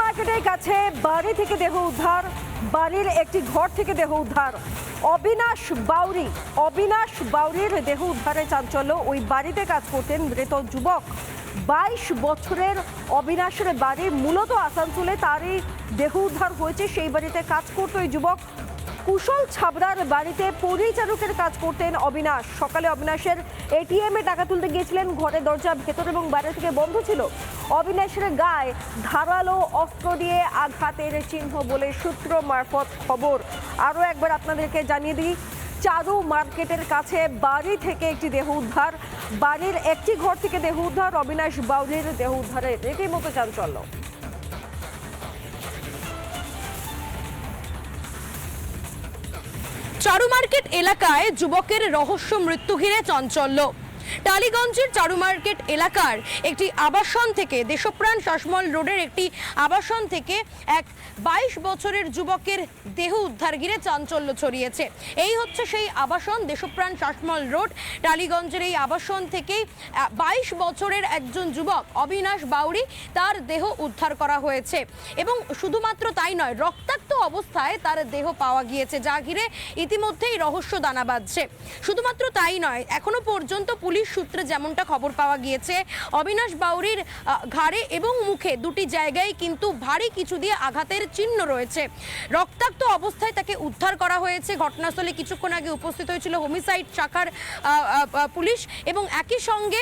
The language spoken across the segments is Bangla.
মার্কেটের কাছে বাড়ি থেকে দেহ উদ্ধার, বাড়ির একটি ঘর থেকে দেহ উদ্ধার। অবিনাশ বাউরি, অবিনাশ বাউরির দেহ উদ্ধারে চাঞ্চল্য। ওই বাড়িতে কাজ করতেন মৃত যুবক। বাইশ বছরের অবিনাশের বাড়ি মূলত আসানসোলে তারই দেহ উদ্ধার হয়েছে। সেই বাড়িতে কাজ করতো ওই যুবক। কুশল ছাবড়ার বাড়িতে পরিচারকের কাজ করতেন অবিনাশ। সকালে অবিনাশের এটিএম এ টাকা তুলতে গিয়েছিলেন ঘরের দরজা, ভেতর এবং বাইরে থেকে বন্ধ ছিল। অবিনাশের গায়ে ধারালো অস্ত্র দিয়ে আঘাতের চিহ্ন বলে সূত্র মারফত খবর। আরও একবার আপনাদেরকে জানিয়ে দিই, চারু মার্কেটের কাছে বাড়ি থেকে একটি দেহ উদ্ধার, বাড়ির একটি ঘর থেকে দেহ উদ্ধার, অবিনাশ বাউরির দেহ উদ্ধারে রীতিমতো চাঞ্চল্য। চারু মার্কেট এলাকায় যুবকের রহস্য মৃত্যু ঘিরে চাঞ্চল্য। টালিগঞ্জের চারু মার্কেট এলাকার একটি আবাসন থেকে দেশপ্রাণ শাসমল রোডের একটি আবাসন থেকে এক বাইশ বছরের যুবকের দেহ উদ্ধার ঘিরে চাঞ্চল্য ছড়িয়েছে। এই হচ্ছে সেই আবাসন, দেশপ্রাণ শাসমল রোড। টালিগঞ্জের এই আবাসন থেকেই বাইশ বছরের একজন যুবক অবিনাশ বাউরি তার দেহ উদ্ধার করা হয়েছে। এবং শুধুমাত্র তাই নয়, রক্তাক্ত অবস্থায় তার দেহ পাওয়া গিয়েছে, যা ঘিরে ইতিমধ্যেই রহস্য দানা বাঁধছে। শুধুমাত্র তাই নয়, এখনও পর্যন্ত পুলিশ সূত্রে যেমনটা খবর পাওয়া গিয়েছে, অবিনাশ বাউরির ঘাড়ে এবং মুখে দুটি জায়গায় কিন্তু ভারী কিছু দিয়ে আঘাতের চিহ্ন রয়েছে। রক্তাক্ত অবস্থায় তাকে উদ্ধার করা হয়েছে। ঘটনাস্থলে কিছুক্ষণ আগে উপস্থিত হয়েছিল হোমিসাইড শাখার পুলিশ এবং একই সঙ্গে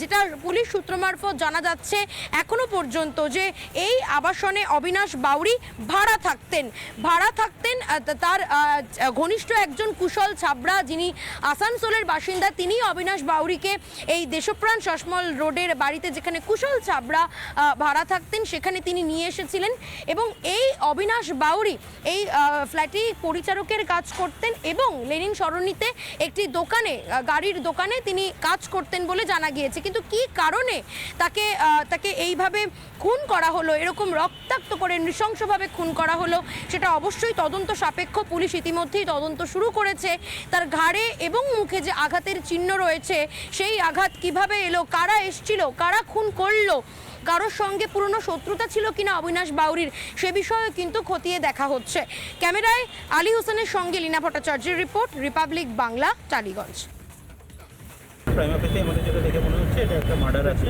যেটা পুলিশ সূত্র মারফত জানা যাচ্ছে এখনও পর্যন্ত যে এই আবাসনে অবিনাশ বাউরি ভাড়া থাকতেন। ভাড়া থাকতেন তার ঘনিষ্ঠ একজন কুশল ছাবড়া যিনি আসানসোলের বাসিন্দা তিনি অবিনাশ বাউরিকে এই দেশপ্রাণ শাসমল রোডের বাড়িতে যেখানে কুশল ছাবড়া ভাড়া থাকতেন, সেখানে তিনি নিয়ে এসেছিলেন এবং এই অবিনাশ বাউরি এই ফ্ল্যাটে পরিচারকের কাজ করতেন এবং লেনিন সরণিতে একটি দোকানে গাড়ির দোকানে তিনি কাজ করতেন বলে জানা গিয়েছে। কিন্তু কি কারণে তাকে তাকে এইভাবে খুন করা হলো, এরকম রক্তাক্ত করে নৃশংসভাবে খুন করা হলো, সেটা অবশ্যই তদন্ত সাপেক্ষ পুলিশ ইতিমধ্যেই তদন্ত শুরু করেছে। তার ঘাড়ে এবং মুখে যে আঘাতের চিহ্ন রয়েছে সেই আঘাত কীভাবে এলো? কারা এসছিল? কারা খুন করল? কারোর সঙ্গে পুরনো শত্রুতা ছিল কিনা অবিনাশ বাউরির? সে বিষয়ে কিন্তু খতিয়ে দেখা হচ্ছে। ক্যামেরায় আলী হোসেনের সঙ্গে লীনা ভট্টাচার্যের রিপোর্ট, রিপাবলিক বাংলা, টালিগঞ্জ। আমাদের যেটা দেখে মনে হচ্ছে, এটা একটা মার্ডার আছে।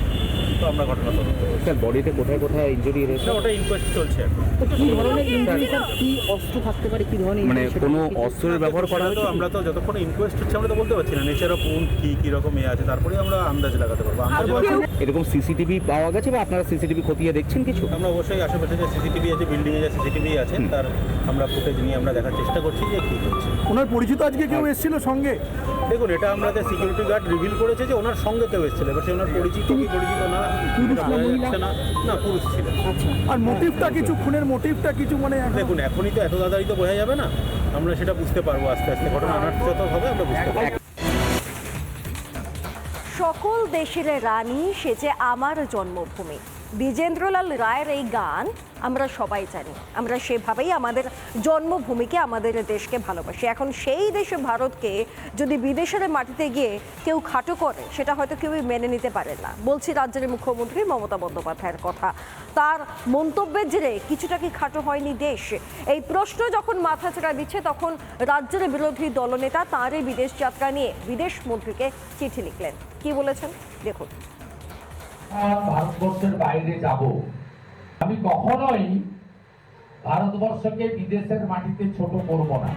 তো আমরা ঘটনা তদন্ত স্যার বডিতে কোথায় কোথায় ইনজুরি হয়েছে ওটা ইনকোয়েস্ট চলছে এখন। কি ধরনের ইনজুরি স্যার? কি অস্ত্র থাকতে পারে? কি ধরনের মানে কোনো অস্ত্রের ব্যবহার করা তো আমরা তো যতক্ষণ ইনকোয়েস্ট হচ্ছে আমরা তো বলতে পারছি না নেচার অফ উন্ড কি কি রকম এ আছে তারপরে আমরা আন্দাজ লাগাতে পারব। আন্দাজ এরকম সিসিটিভি পাওয়া গেছে বা আপনারা সিসিটিভি খতিয়ে দেখছেন কিছু? আমরা অবশ্যই আশেপাশে যে সিসিটিভি আছে বিল্ডিং এ যে সিসিটিভি আছে তার আমরা ফুটেজ নিয়ে আমরা দেখার চেষ্টা করছি যে কি হচ্ছে। ওনার পরিচিত আজকে কেউ এসেছিল সঙ্গে? দেখুন এটা আমাদের সিকিউরিটি গার্ড রিভিল করেছে যে ওনার সঙ্গে কেউ এসেছিল এবার সে ওনার পরিচিত কি পরিচিত না না না পুরুষ ছিলেন। আর মোটিভটা কিছু খুনের মোটিভটা কিছু মানে এখন- দেখুন এখনই তো এত তাড়াতাড়ি তো বোঝা যাবে না। আমরা সেটা বুঝতে পারব আস্তে আস্তে। ঘটনা আনার্থত হবে আমরা বুঝতে পারব। সকল দেশের রানী সে যে আমার জন্মভূমি। বিজেন্দ্রলাল রায়ের এই গান আমরা সবাই জানি। আমরা সেভাবেই আমাদের জন্মভূমিকে, আমাদের দেশকে ভালোবাসি। এখন সেই দেশে ভারতকে যদি বিদেশের মাটিতে গিয়ে কেউ খাটো করে, সেটা হয়তো কেউই মেনে নিতে পারে না। বলছি রাজ্যের মুখ্যমন্ত্রী মমতা বন্দ্যোপাধ্যায়ের কথা। তার মন্তব্যের জেরে কিছুটা কি খাটো হয়নি দেশ? এই প্রশ্ন যখন মাথা চড়া দিচ্ছে তখন রাজ্যের বিরোধী দলনেতা তাঁরই বিদেশ যাত্রা নিয়ে বিদেশ মন্ত্রীকে চিঠি লিখলেন। কি বলেছেন? দেখুন। ভারতবর্ষের বাইরে যাব। আমি কখনোই ভারতবর্ষকে বিদেশের মাটিতে ছোট করব না।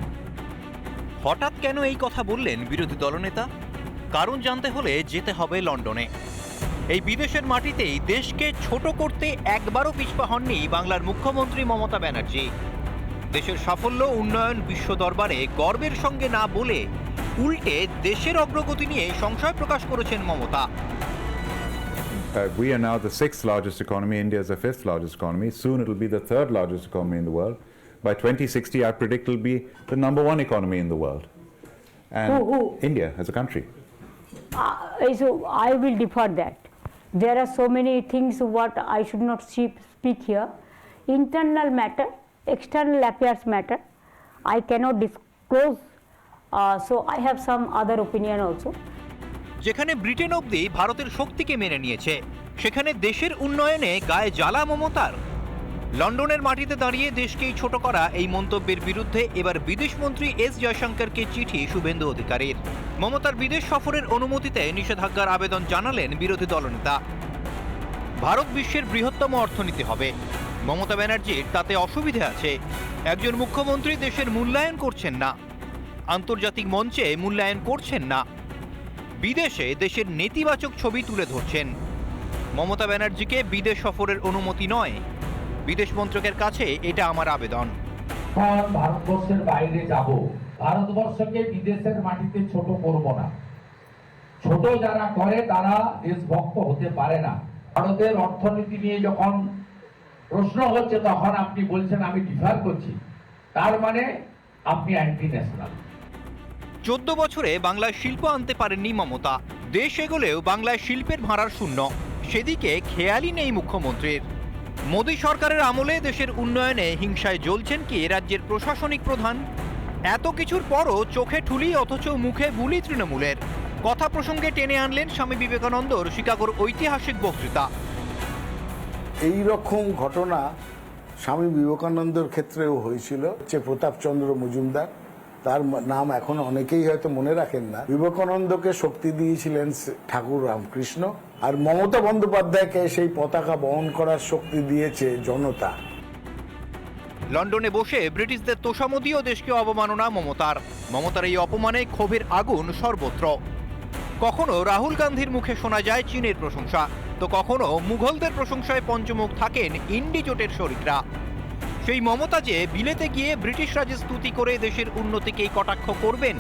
হঠাৎ কেন এই কথা বললেন বিরোধী দলনেতা? কারণ জানতে হলে যেতে হবে লন্ডনে। এই বিদেশের মাটিতেই দেশকে ছোট করতে একবারও পিছপা হননি বাংলার মুখ্যমন্ত্রী মমতা ব্যানার্জি। দেশের সাফল্য, উন্নয়ন, বিশ্ব দরবারে গর্বের সঙ্গে না বলে উল্টে দেশের অগ্রগতি নিয়ে সংশয় প্রকাশ করেছেন Mamata. Uh, we are now the sixth largest economy. India is the fifth largest economy. Soon it'll be the third largest economy in the world. By 2060, I predict it'll be the number one economy in the world. And Who- who? India as a country. Uh, so I will defer that. There are so many things what I should not see- speak here. Internal matter, external affairs matter. I cannot disclose. Uh, so I have some other opinion also. যেখানে ব্রিটেন অবধি ভারতের শক্তিকে মেনে নিয়েছে, সেখানে দেশের উন্নয়নে গায়ে জ্বালা মমতার। লন্ডনের মাটিতে দাঁড়িয়ে দেশকেই ছোট করা এই মন্তব্যের বিরুদ্ধে এবার বিদেশমন্ত্রী এস জয়শঙ্করকে চিঠি শুভেন্দু অধিকারীর। মমতার বিদেশ সফরের অনুমতিতে নিষেধাজ্ঞার আবেদন জানালেন বিরোধী দলনেতা। ভারত বিশ্বের বৃহত্তম অর্থনীতি হবে। মমতা ব্যানার্জির তাতে অসুবিধে আছে। একজন মুখ্যমন্ত্রী দেশের মূল্যায়ন করছেন না। আন্তর্জাতিক মঞ্চে মূল্যায়ন করছেন না। বিদেশে দেশের নেতিবাচক ছবি তুলে ধরছেন। মমতা ব্যানার্জিকে বিদেশ সফরের অনুমতি নয়। বিদেশ মন্ত্রকের কাছে এটা আমার আবেদন। এখন ভারতবর্ষের বাইরে যাব। ভারতবর্ষকে বিদেশের মাটিতে ছোট করব না। ছোট যারা করে, তারা দেশভক্ত হতে পারে না। ভারতের অর্থনীতি নিয়ে যখন প্রশ্ন হচ্ছে, তখন আপনি বলছেন, আমি ডিফার করছি। তার মানে আপনি অ্যান্টি ন্যাশনাল চোদ্দ বছরে বাংলায় শিল্প আনতে পারেননি মমতা। দেশ এগোলেও বাংলায় শিল্পের ভাড়ার শূন্য। সেদিকে খেয়ালই নেই মুখ্যমন্ত্রীর। মোদী সরকারের আমলে দেশের উন্নয়নে হিংসায় জ্বলছেন কি রাজ্যের প্রশাসনিক প্রধান? এত কিছুর পরও চোখে ঠুলি অথচ মুখে বুলি তৃণমূলের। কথা প্রসঙ্গে টেনে আনলেন স্বামী বিবেকানন্দর শিকাগোর ঐতিহাসিক বক্তৃতা। এই রকম ঘটনা স্বামী বিবেকানন্দর ক্ষেত্রেও হয়েছিল। যে প্রতাপচন্দ্র মজুমদার। তার নাম এখন অনেকেই হয়তো মনে রাখেন না। বিবেকানন্দকে শক্তি দিয়েছিলেন ঠাকুর রামকৃষ্ণ। আর মমতা বন্দ্যোপাধ্যায়কে সেই পতাকা বহন করার শক্তি দিয়েছে জনতা। লন্ডনে বসে ব্রিটিশদের তোষামদিও দেশকে অবমাননা মমতার। মমতার এই অপমানে ক্ষোভের আগুন সর্বত্র। কখনো রাহুল গান্ধীর মুখে শোনা যায় চীনের প্রশংসা। তো কখনো মুঘলদের প্রশংসায় পঞ্চমুখ থাকেন ইন্ডি জোটের শরিকরা। সেই মমতা যে বিলেতে গিয়ে ব্রিটিশ রাজে স্তুতি করে দেশের উন্নতিকেই কটাক্ষ করবেন,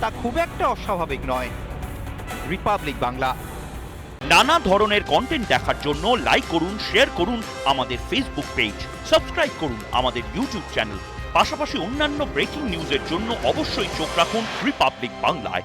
তা খুব একটা অস্বাভাবিক নয়। রিপাবলিক বাংলা। নানা ধরনের কন্টেন্ট দেখার জন্য লাইক করুন শেয়ার করুন আমাদের ফেসবুক পেজ সাবস্ক্রাইব করুন আমাদের ইউটিউব চ্যানেল পাশাপাশি অন্যান্য ব্রেকিং নিউজের জন্য অবশ্যই চোখ রাখুন রিপাবলিক বাংলায়